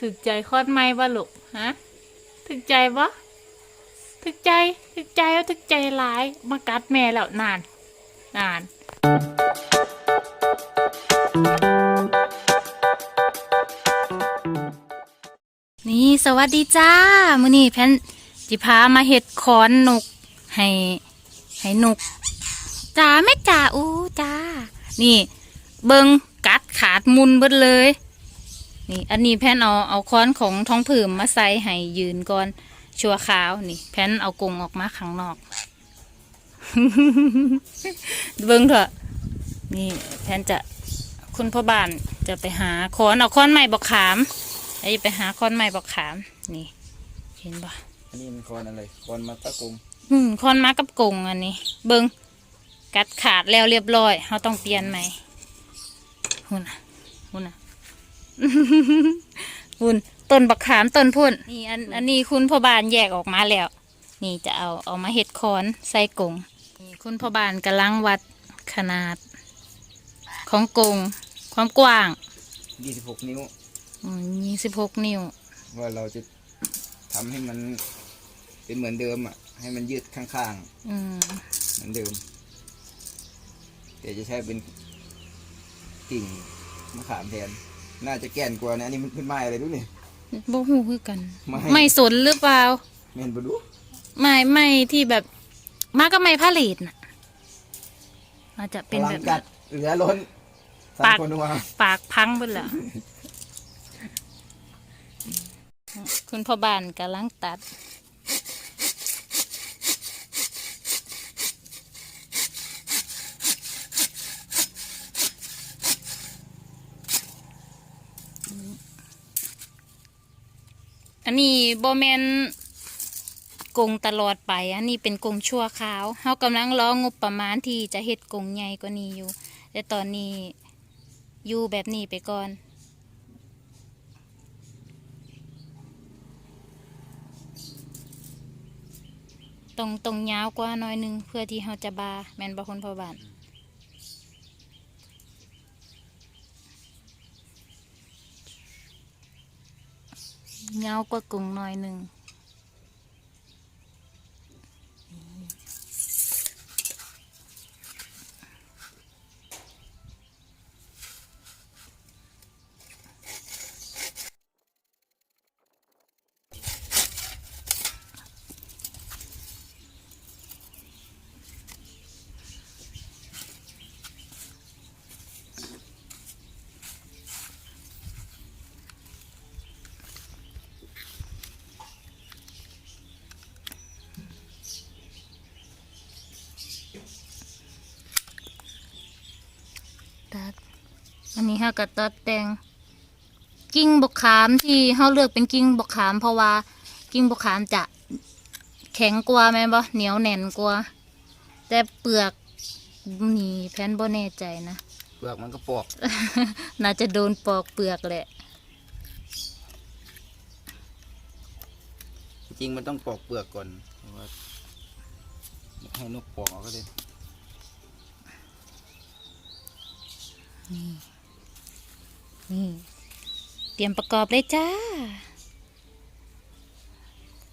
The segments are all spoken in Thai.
ถึกใจคอดไหมบ่ลูกฮะถึกใจบ่ถึกใจถึกใจเอาถึกใจหลายมากัดแม่แล้วนานนานนี่สวัสดีจ้ามื้อนี้แพนจิพามาเห็ดคอนนกให้ให้นกจ้าแม่จ้าอู้จ้า นี่ เบิงกัดขาดมุนเบิดเลย นี่อันนี้แพนเอาเอาค้อนของท้องผื่มมาใส่ให้ยืนก่อนชัวขาวนี่ แพนเอากรงออกมาข้างนอก เบิงเถอะนี่แพนจะคุณพ่อบ้านจะไปหาค้อนเอาค้อนใหม่บอกขามไอ้ไปหาค้อนใหม่บอกขาม นี่ เห็นปะอันนี้มันคอนอะไรคอนมาตะกงอืมค้อนมากับกรงอันนี้ เบิงกัดขาดแล้วเรียบร้อยเราต้องเปลี่ยนใหม่หุ่นน่ะหุ่นน่ะ หุ่นต้นบักขามต้นพุ่นนี่อันอันนี้คุณพ่อบานแยกออกมาแล้ว นี่จะเอาเอามาเห็ดคอนใส่กรงนี่คุณพ่อบานกำลังวัดขนาด ของกรงความกว้าง26นิ้วยี่สิบหกนิ้ว ว่าเราจะทำให้มันเป็นเหมือนเดิมอะ ให้มันยืดข้างอืมๆเหมือนเดิมแต่จะใช้เป็นกิ่งมะขามแทน น่าจะแก่นกว่านะอันนี้มันเป็นไม้อะไรดูนี่บ่หูคือกัน ไม่ไม่สนหรือเปล่าเมนบดูไม่ไม่ที่แบบมาก็ไม่ผลิตน่ะอาจจะพเป็นลัแบงบกัดเหลือล้นสาปามกคนว่าปากพังไปแล้วคุณพ่อบ้านกำลังตัด อันนี้โบแมนกงตลอดไป อันนี้เป็นกงชั่วคราวเฮากำลังร้องงบประมาณที่จะเฮ็ดกงใหญ่กว่านี้อยู่ แต่ตอนนี้อยู่แบบนี้ไปก่อนตรงตรงยาวกว่าน้อยนึงเพื่อที่เราจะบาแมนบอคนพอบาน เงากว่ากรุงหน่อยหนึ่ง อันนี้ฮะก็ตัดแต่งกิ่งบกขามที่เขาเลือกเป็นกิ่งบกขาม เพราะว่ากิ่งบกขามจะแข็งกว่าแม่นบ่เหนียวแน่นกว่าแต่เปลือกนี่แพนบ่แน่ใจนะ เปลือกมันก็ปอก น่าจะโดนปอกเปลือกแหละ จริงๆมันต้องปอกเปลือกก่อนเพราะว่าให้นกปอกเอาก็ได้นี่ เตรียมประกอบเลยจ้า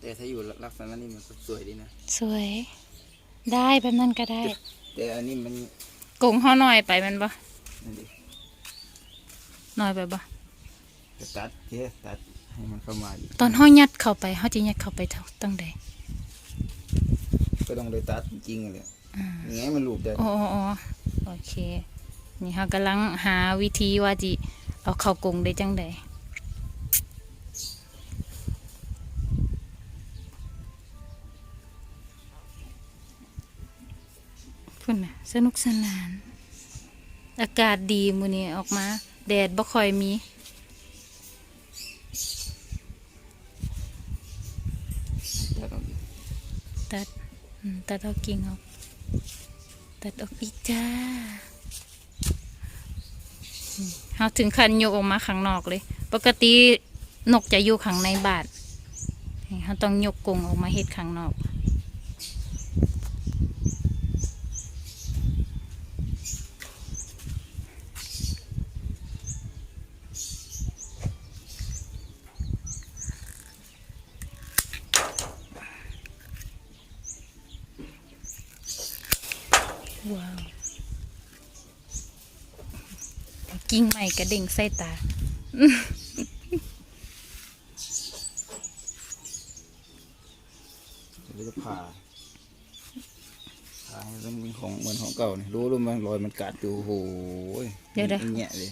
แต่ถ้าอยู่ลักษณะนี้มันก็สวยดีนะ สวย ได้แบบนั้นก็ได้ แต่อันนี้มันกงเฮาหน่อยไปแมันบ่นั่นดิหน่อยไปบ่จะตัดเจ๊ตัดให้มันเข้ามาอีกตอนเฮายัดเข้าไปเฮาจะยัดเข้าไปเท่าตั้งใดก็ต้องเลยตัดจริงๆเลยยังไงมันหลุดได้อ๋ออ๋ออ๋อโอเค นี่เฮากำลังหาวิธีว่าจิ เอาเข้ากรงได้จังใดพุ่นนะสนุกสนาน อากาศดีมื้อนี้ออกมา แดดบ่ค่อยมีตัดตัดอืมตัดเอากิ่งออกตัดออกอีกจ้า เขาถึงขั้นยกออกมาข้างนอกเลย ปกตินกจะอยู่ข้างในบาดเขาต้องยกกรงออกมาเฮ็ดข้างนอก น กิ้งใหม่กระเด้งใส่ตา เดี๋ยวจะผ่าผ่าให้มันเป็นของเหมือนของเก่าเนี่ยรู้รู้มันรอยมันกัดอยู่โอ้โหเดี๋ยวๆมันแงะเลย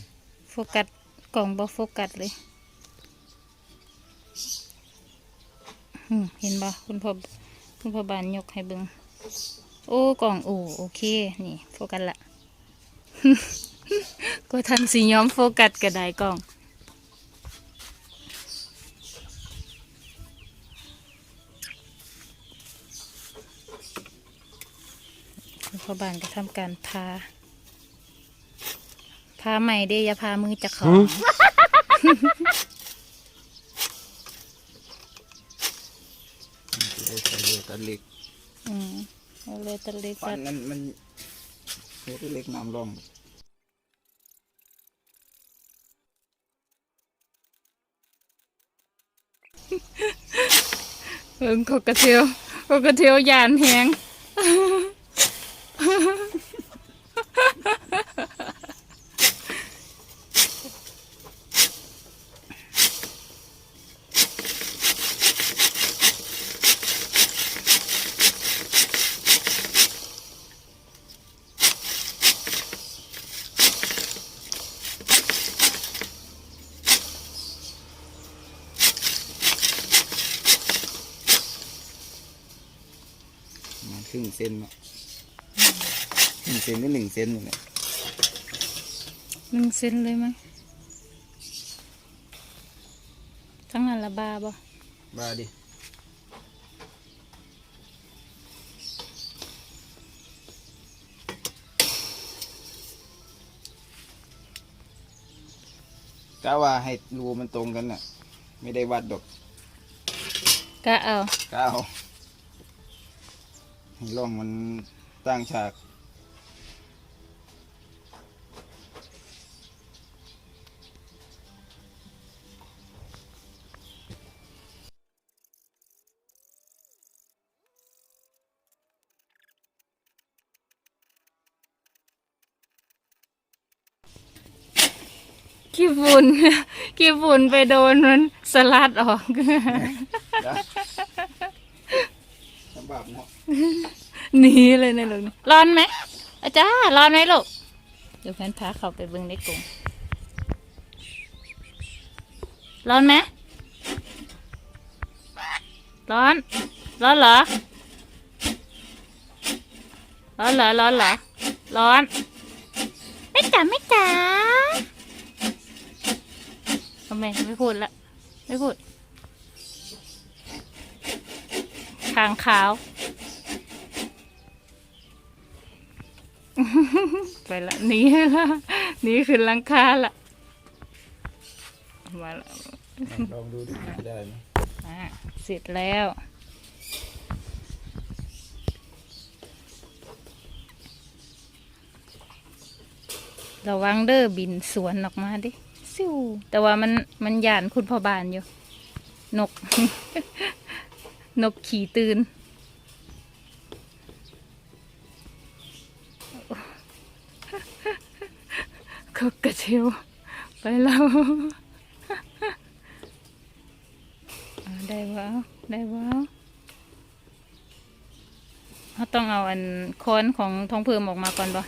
โฟกัสกล่องบ่โฟกัสเลยอืมเห็นบ่คุณพ่อคุณพ่อบานยกให้เบิงโอ้กล่องโอ้โอเค นี่ โฟกัสละ ก็ทันสีย้อมโฟกัสก็ได้กล่องคุณพ่อบานก็ทำการพา พาใหม่เด้อย่าพามือจะเขาจะได้ใส่เรือตัดเหล็กอืมเอาเลยตะเล็กฟัตันดนั้นมันเรือเล็กน้ำร่อง เอิงกกระเทียวกกระเทียวยานแหง ครึ่งเซนเนาะครึ่งเซนหรือหนึ่งเซนนี่แหละหนึ่งเซนเลยไหมทั้งนั้นละบาบ่บ้าดิกะว่าให้รูมันตรงกันน่ะ ไม่ได้วัดดอกก็เอากะเอา ให้ร่องมันตั้งฉาก ขี้ฝุ่น ขี้ฝุ่นไปโดนมันสลัดออกนะลำบากเนาะหนีเลยนะลูกร้อนไหมอาจารย์ร้อนไหมลูกเดี๋ยวแฟนพาเขาไปเบิ้งในกรงร้อนไหมร้อน ร้อนเหรอ ร้อนเหรอ ร้อนเหรอ ร้อน ไม่จ๋าไม่จ๋าทำไมไม่พูดละ ไม่พูด ทางขาว ไปละหนีละหนีขึ้นหลังคาละมาละลองดูดิจะได้ไหมอะเสร็จแล้วระวังเด้อบินสวนออกมาดิซิวแต่ว่ามันมันหยานคุณพ่อบานอยู่ นก นกขี่ตื่น ก็กระเทียวไปแล้วได้ว้าวได้ว้าวเขาต้องเอาอันค้อนของทองเพิ่มออกมาก่อนบ่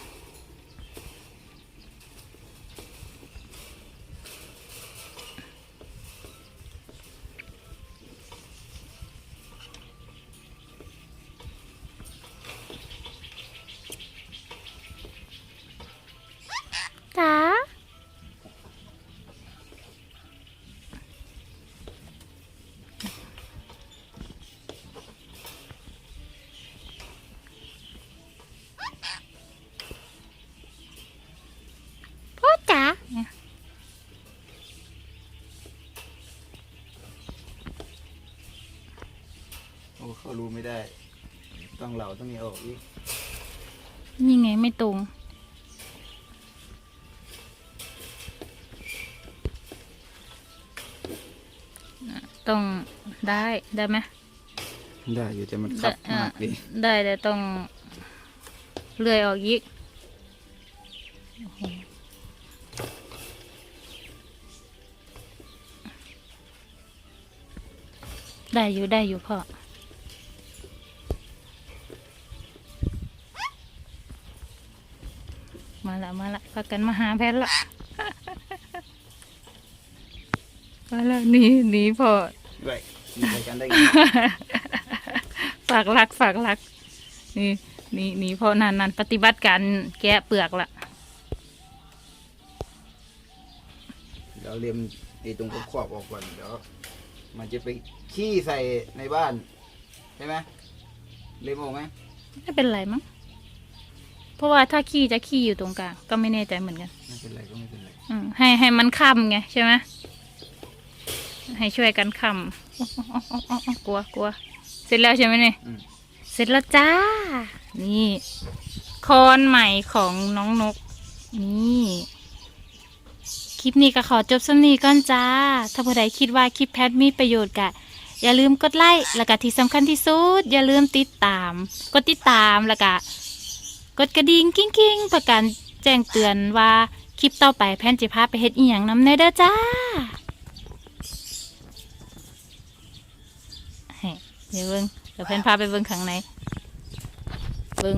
ก็รู้ไม่ได้ ต้องเหล่าต้องนี้ออกอีกนี่ไงไม่ตรงตรงได้ได้ไหมได้อยู่จะมันขับมากดีได้แต่ต้องเลื่อยออกอีกโได้อยู่ได้อยู่พ่อ พากันมาหาแพทย์ละมาละหนี่นี่พ่อด้วยมีใครกันได้ฝากรักฝากรัก นี่นี่นี่พ่อนันนันปฏิบัติการแกะเปลือกละเดี๋ยวเลียมไอ้ตรงขอบๆออกก่อนเดี๋ยวมันจะไปขี้ใส่ในบ้านใช่ไหมเลียมออกไหมไม่เป็นไรมั้ง เพราะว่าถ้าขี้จะขี้อยู่ตรงกลางก็ไม่แน่ใจเหมือนกัน ไม่เป็นไรก็ไม่เป็นไรอืมให้ให้มันค้ำไงใช่ไหมให้ช่วยกันค้ำอ๊ะอ๊ะอ๊ะอ๊ะอ๊ะกลัวกลัวเสร็จแล้วใช่ไหมเนี่ย อืมเสร็จแล้วจ้า นี่คอนใหม่ของน้องนก นี่ คลิปนี้ก็ขอจบสำนีก่อนจ้า ถ้าผู้ใดคิดว่าคลิปแพทมีประโยชน์กะ อย่าลืมกดไลค์ แล้วก็ที่สำคัญที่สุด อย่าลืมติดตาม กดติดตามแล้วก็ กดกระดิ่งกิ้งกิ้งๆเพื่อการแจ้งเตือนว่าคลิปต่อไปแพนจิพาไปเฮ็ดอีหยังน้ำเนเด้อจ้าให้เดี๋ยวเบิ่งเดี๋ยวแพนพาไปเบิ่งข้างในเบิ่ง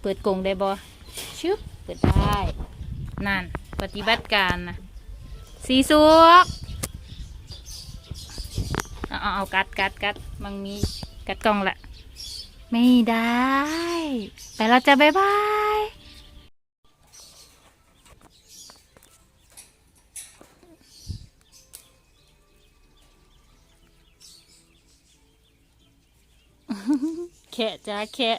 เปิดกรงได้บ่ชึบเปิดได้นั่นปฏิบัติการนะสีสุกเอาเอาเอากัดกัดกัดมังมีกัดกล่องละ ไม่ได้ ไปแล้วจะบ๊ายบายแคะจ้าแคะ